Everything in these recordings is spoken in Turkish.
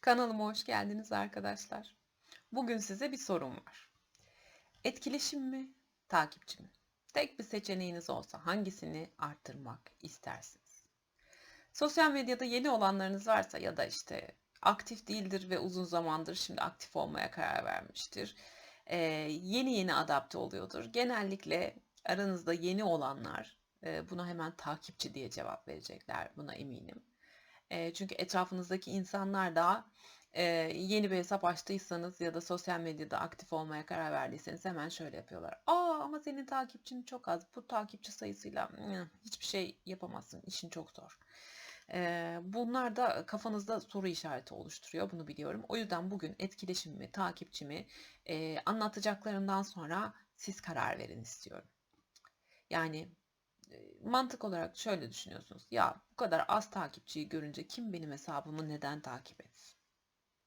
Kanalıma hoş geldiniz arkadaşlar. Bugün size bir sorum var. Etkileşim mi, takipçi mi? Tek bir seçeneğiniz olsa hangisini arttırmak istersiniz? Sosyal medyada yeni olanlarınız varsa ya da işte aktif değildir ve uzun zamandır şimdi aktif olmaya karar vermiştir. Ee, yeni yeni adapte oluyordur. Genellikle aranızda yeni olanlar e, buna hemen takipçi diye cevap verecekler. Buna eminim. Çünkü etrafınızdaki insanlar da yeni bir hesap açtıysanız ya da sosyal medyada aktif olmaya karar verdiyseniz hemen şöyle yapıyorlar. Aa ama senin takipçin çok az. Bu takipçi sayısıyla ıı, hiçbir şey yapamazsın. İşin çok zor. Bunlar da kafanızda soru işareti oluşturuyor. Bunu biliyorum. O yüzden bugün etkileşimimi, takipçimi anlatacaklarımdan sonra siz karar verin istiyorum. Yani mantık olarak şöyle düşünüyorsunuz. Ya bu kadar az takipçiyi görünce kim benim hesabımı neden takip etsin?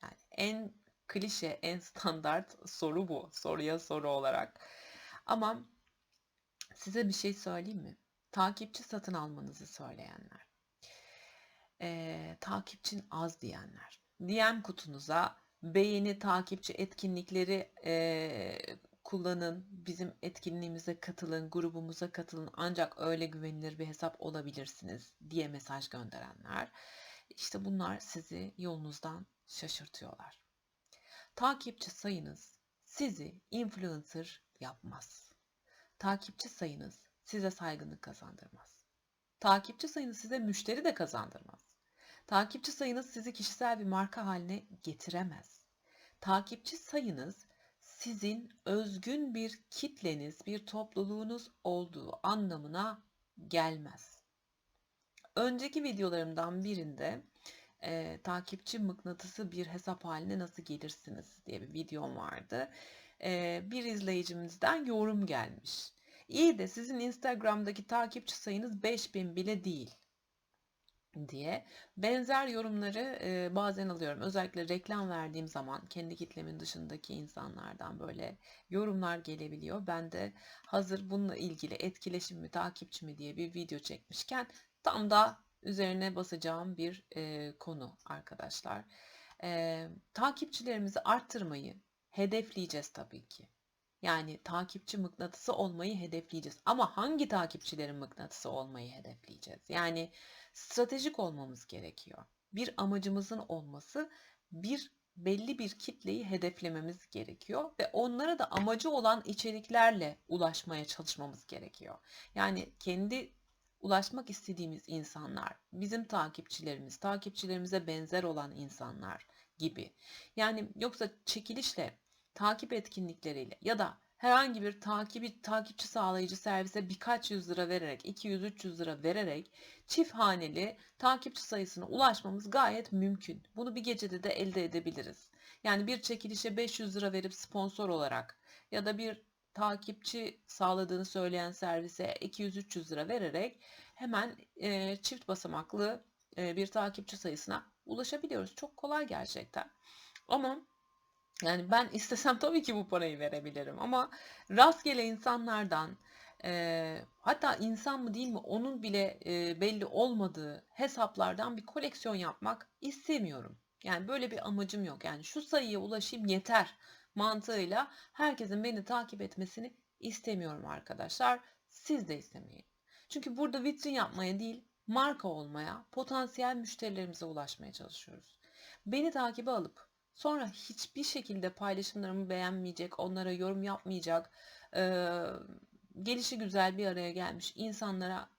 Yani en klişe, en standart soru bu. Soruya soru olarak. Ama size bir şey söyleyeyim mi? Takipçi satın almanızı söyleyenler. Ee, takipçin az diyenler. DM kutunuza beğeni, takipçi etkinlikleri e, kullanın, bizim etkinliğimize katılın, grubumuza katılın ancak öyle güvenilir bir hesap olabilirsiniz diye mesaj gönderenler. İşte bunlar sizi yolunuzdan şaşırtıyorlar. Takipçi sayınız sizi influencer yapmaz. Takipçi sayınız size saygınlık kazandırmaz. Takipçi sayınız size müşteri de kazandırmaz. Takipçi sayınız sizi kişisel bir marka haline getiremez. Takipçi sayınız sizin özgün bir kitleniz, bir topluluğunuz olduğu anlamına gelmez. Önceki videolarımdan birinde e, takipçi mıknatısı bir hesap haline nasıl gelirsiniz diye bir videom vardı. E, bir izleyicimizden yorum gelmiş. İyi de sizin Instagram'daki takipçi sayınız 5000 bile değil diye benzer yorumları e, bazen alıyorum. Özellikle reklam verdiğim zaman kendi kitlemin dışındaki insanlardan böyle yorumlar gelebiliyor. Ben de hazır bununla ilgili etkileşim mi takipçi mi diye bir video çekmişken tam da üzerine basacağım bir e, konu arkadaşlar. E, takipçilerimizi arttırmayı hedefleyeceğiz tabii ki. Yani takipçi mıknatısı olmayı hedefleyeceğiz. Ama hangi takipçilerin mıknatısı olmayı hedefleyeceğiz? Yani stratejik olmamız gerekiyor. Bir amacımızın olması, bir belli bir kitleyi hedeflememiz gerekiyor ve onlara da amacı olan içeriklerle ulaşmaya çalışmamız gerekiyor. Yani kendi ulaşmak istediğimiz insanlar, bizim takipçilerimiz, takipçilerimize benzer olan insanlar gibi. Yani yoksa çekilişle, takip etkinlikleriyle ya da herhangi bir takibi, takipçi sağlayıcı servise birkaç yüz lira vererek, 200-300 lira vererek çift haneli takipçi sayısına ulaşmamız gayet mümkün. Bunu bir gecede de elde edebiliriz. Yani bir çekilişe 500 lira verip sponsor olarak ya da bir takipçi sağladığını söyleyen servise 200-300 lira vererek hemen e, çift basamaklı e, bir takipçi sayısına ulaşabiliyoruz. Çok kolay gerçekten. Ama yani ben istesem tabii ki bu parayı verebilirim ama rastgele insanlardan e, hatta insan mı değil mi onun bile e, belli olmadığı hesaplardan bir koleksiyon yapmak istemiyorum. Yani böyle bir amacım yok. Yani şu sayıya ulaşayım yeter mantığıyla herkesin beni takip etmesini istemiyorum arkadaşlar. Siz de istemeyin. Çünkü burada vitrin yapmaya değil, marka olmaya, potansiyel müşterilerimize ulaşmaya çalışıyoruz. Beni takibe alıp Sonra hiçbir şekilde paylaşımlarımı beğenmeyecek, onlara yorum yapmayacak, e, gelişi güzel bir araya gelmiş insanlara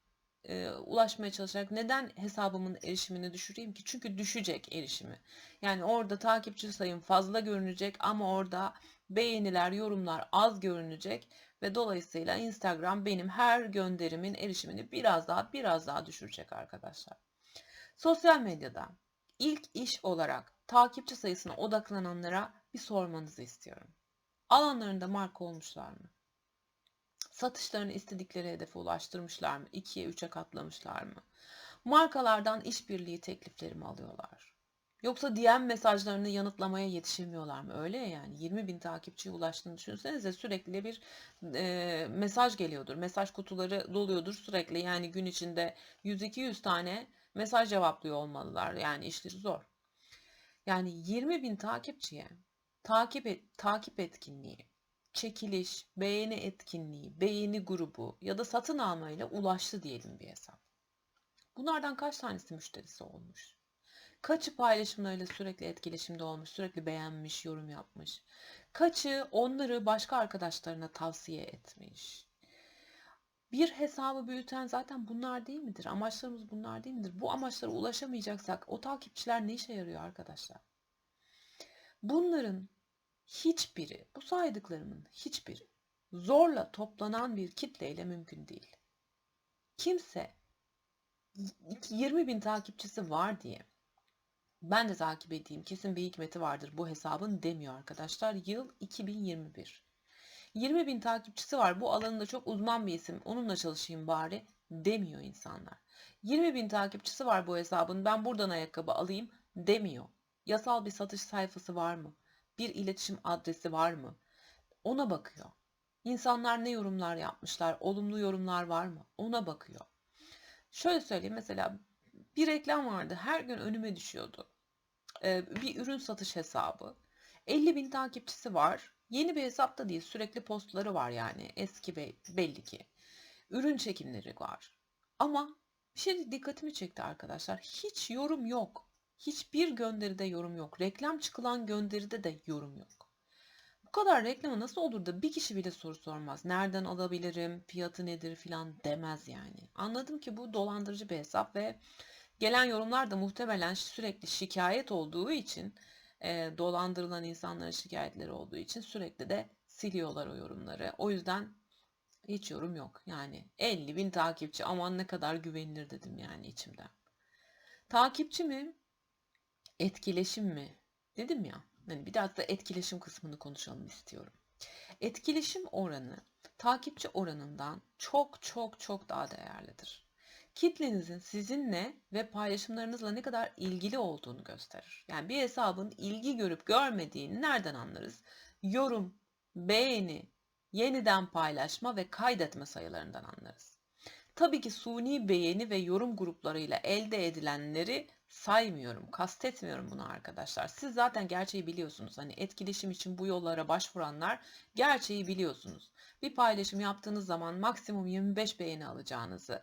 e, ulaşmaya çalışarak neden hesabımın erişimini düşüreyim ki? Çünkü düşecek erişimi. Yani orada takipçi sayım fazla görünecek ama orada beğeniler, yorumlar az görünecek ve dolayısıyla Instagram benim her gönderimin erişimini biraz daha biraz daha düşürecek arkadaşlar. Sosyal medyada ilk iş olarak takipçi sayısına odaklananlara bir sormanızı istiyorum. Alanlarında marka olmuşlar mı? Satışlarını istedikleri hedefe ulaştırmışlar mı? 2'ye 3'e katlamışlar mı? Markalardan işbirliği teklifleri mi alıyorlar? Yoksa DM mesajlarını yanıtlamaya yetişemiyorlar mı? Öyle ya yani 20 bin takipçiye ulaştığını düşünsenize sürekli bir e, mesaj geliyordur. Mesaj kutuları doluyordur sürekli yani gün içinde 100-200 tane mesaj cevaplıyor olmalılar. Yani işleri zor. Yani 20 bin takipçiye takip et, takip etkinliği, çekiliş, beğeni etkinliği, beğeni grubu ya da satın almayla ulaştı diyelim bir hesap. Bunlardan kaç tanesi müşterisi olmuş? Kaçı paylaşımlarıyla sürekli etkileşimde olmuş, sürekli beğenmiş, yorum yapmış? Kaçı onları başka arkadaşlarına tavsiye etmiş? Bir hesabı büyüten zaten bunlar değil midir? Amaçlarımız bunlar değil midir? Bu amaçlara ulaşamayacaksak o takipçiler ne işe yarıyor arkadaşlar? Bunların hiçbiri, bu saydıklarımın hiçbiri zorla toplanan bir kitleyle mümkün değil. Kimse 20 bin takipçisi var diye ben de takip edeyim kesin bir hikmeti vardır bu hesabın demiyor arkadaşlar. Yıl 2021. 20 bin takipçisi var bu alanında çok uzman bir isim onunla çalışayım bari demiyor insanlar. 20 bin takipçisi var bu hesabın ben buradan ayakkabı alayım demiyor. Yasal bir satış sayfası var mı? Bir iletişim adresi var mı? Ona bakıyor. İnsanlar ne yorumlar yapmışlar? Olumlu yorumlar var mı? Ona bakıyor. Şöyle söyleyeyim mesela bir reklam vardı. Her gün önüme düşüyordu. Ee, bir ürün satış hesabı. 50 bin takipçisi var. Yeni bir hesapta değil. Sürekli postları var yani. Eski be belli ki. Ürün çekimleri var. Ama bir şey dikkatimi çekti arkadaşlar. Hiç yorum yok. Hiçbir gönderide yorum yok. Reklam çıkılan gönderide de yorum yok. Bu kadar reklama nasıl olur da bir kişi bile soru sormaz. Nereden alabilirim, fiyatı nedir filan demez yani. Anladım ki bu dolandırıcı bir hesap ve gelen yorumlar da muhtemelen sürekli şikayet olduğu için e, dolandırılan insanların şikayetleri olduğu için sürekli de siliyorlar o yorumları. O yüzden hiç yorum yok. Yani 50 bin takipçi aman ne kadar güvenilir dedim yani içimden. Takipçi mi? Etkileşim mi? Dedim ya. Hani biraz da etkileşim kısmını konuşalım istiyorum. Etkileşim oranı takipçi oranından çok çok çok daha değerlidir. Kitlenizin sizinle ve paylaşımlarınızla ne kadar ilgili olduğunu gösterir. Yani bir hesabın ilgi görüp görmediğini nereden anlarız? Yorum, beğeni, yeniden paylaşma ve kaydetme sayılarından anlarız. Tabii ki suni beğeni ve yorum gruplarıyla elde edilenleri saymıyorum, kastetmiyorum bunu arkadaşlar. Siz zaten gerçeği biliyorsunuz. Hani etkileşim için bu yollara başvuranlar gerçeği biliyorsunuz. Bir paylaşım yaptığınız zaman maksimum 25 beğeni alacağınızı,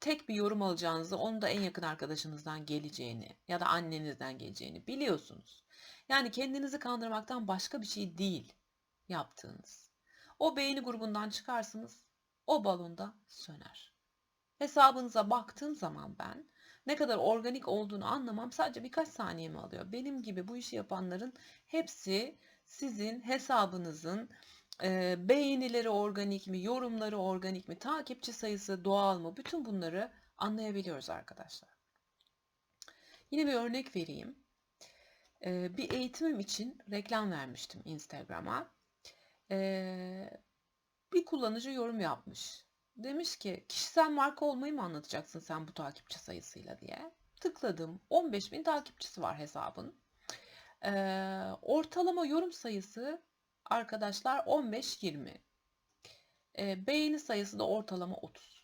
tek bir yorum alacağınızı, onu da en yakın arkadaşınızdan geleceğini ya da annenizden geleceğini biliyorsunuz. Yani kendinizi kandırmaktan başka bir şey değil yaptığınız. O beğeni grubundan çıkarsınız, o balonda söner. Hesabınıza baktığım zaman ben ne kadar organik olduğunu anlamam sadece birkaç saniyemi alıyor. Benim gibi bu işi yapanların hepsi sizin hesabınızın beğenileri organik mi, yorumları organik mi, takipçi sayısı doğal mı bütün bunları anlayabiliyoruz arkadaşlar. Yine bir örnek vereyim. Bir eğitimim için reklam vermiştim Instagram'a. Bir kullanıcı yorum yapmış. Demiş ki kişisel marka olmayı mı anlatacaksın sen bu takipçi sayısıyla diye. Tıkladım. 15 bin takipçisi var hesabın. Ortalama yorum sayısı arkadaşlar 15-20. Ee, beğeni sayısı da ortalama 30.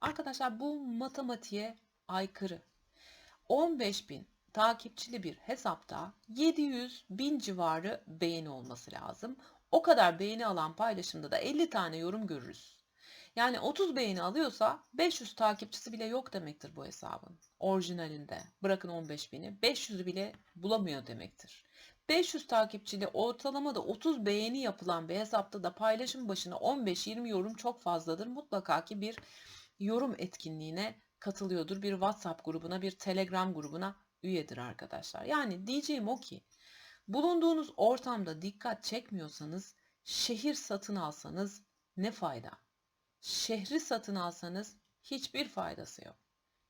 Arkadaşlar bu matematiğe aykırı. 15 bin takipçili bir hesapta 700 bin civarı beğeni olması lazım. O kadar beğeni alan paylaşımda da 50 tane yorum görürüz. Yani 30 beğeni alıyorsa 500 takipçisi bile yok demektir bu hesabın. Orijinalinde. Bırakın 15 bini. 500'ü bile bulamıyor demektir. 500 takipçili ortalama da 30 beğeni yapılan bir hesapta da paylaşım başına 15-20 yorum çok fazladır. Mutlaka ki bir yorum etkinliğine katılıyordur. Bir WhatsApp grubuna, bir Telegram grubuna üyedir arkadaşlar. Yani diyeceğim o ki bulunduğunuz ortamda dikkat çekmiyorsanız şehir satın alsanız ne fayda? şehri satın alsanız hiçbir faydası yok.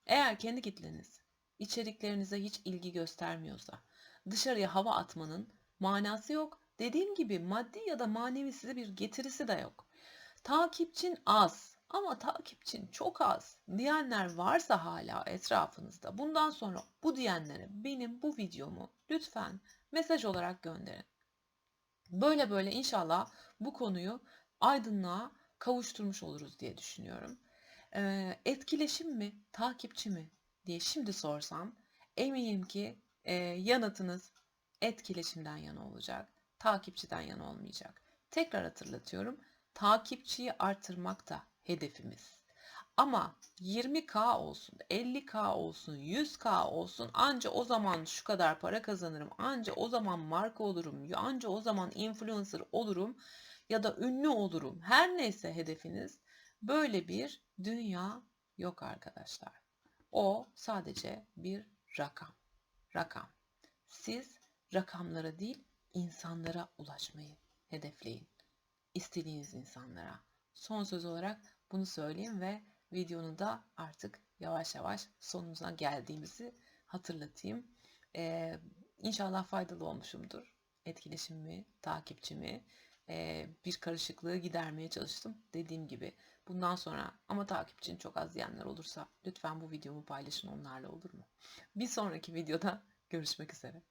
Eğer kendi kitleniz içeriklerinize hiç ilgi göstermiyorsa dışarıya hava atmanın manası yok. Dediğim gibi maddi ya da manevi size bir getirisi de yok. Takipçin az ama takipçin çok az diyenler varsa hala etrafınızda bundan sonra bu diyenlere benim bu videomu lütfen mesaj olarak gönderin. Böyle böyle inşallah bu konuyu aydınlığa kavuşturmuş oluruz diye düşünüyorum. Ee, etkileşim mi, takipçi mi diye şimdi sorsam eminim ki Ee, yanıtınız etkileşimden yana olacak, takipçiden yana olmayacak. Tekrar hatırlatıyorum, takipçiyi artırmak da hedefimiz. Ama 20k olsun, 50k olsun, 100k olsun anca o zaman şu kadar para kazanırım, anca o zaman marka olurum, anca o zaman influencer olurum ya da ünlü olurum. Her neyse hedefiniz böyle bir dünya yok arkadaşlar. O sadece bir rakam. Rakam. Siz rakamlara değil insanlara ulaşmayı hedefleyin. İstediğiniz insanlara. Son söz olarak bunu söyleyeyim ve videonun da artık yavaş yavaş sonuna geldiğimizi hatırlatayım. Ee, inşallah faydalı olmuşumdur. Etkileşimimi, takipçimi, e, bir karışıklığı gidermeye çalıştım. Dediğim gibi bundan sonra ama takipçin çok az diyenler olursa lütfen bu videomu paylaşın onlarla olur mu? Bir sonraki videoda görüşmek üzere.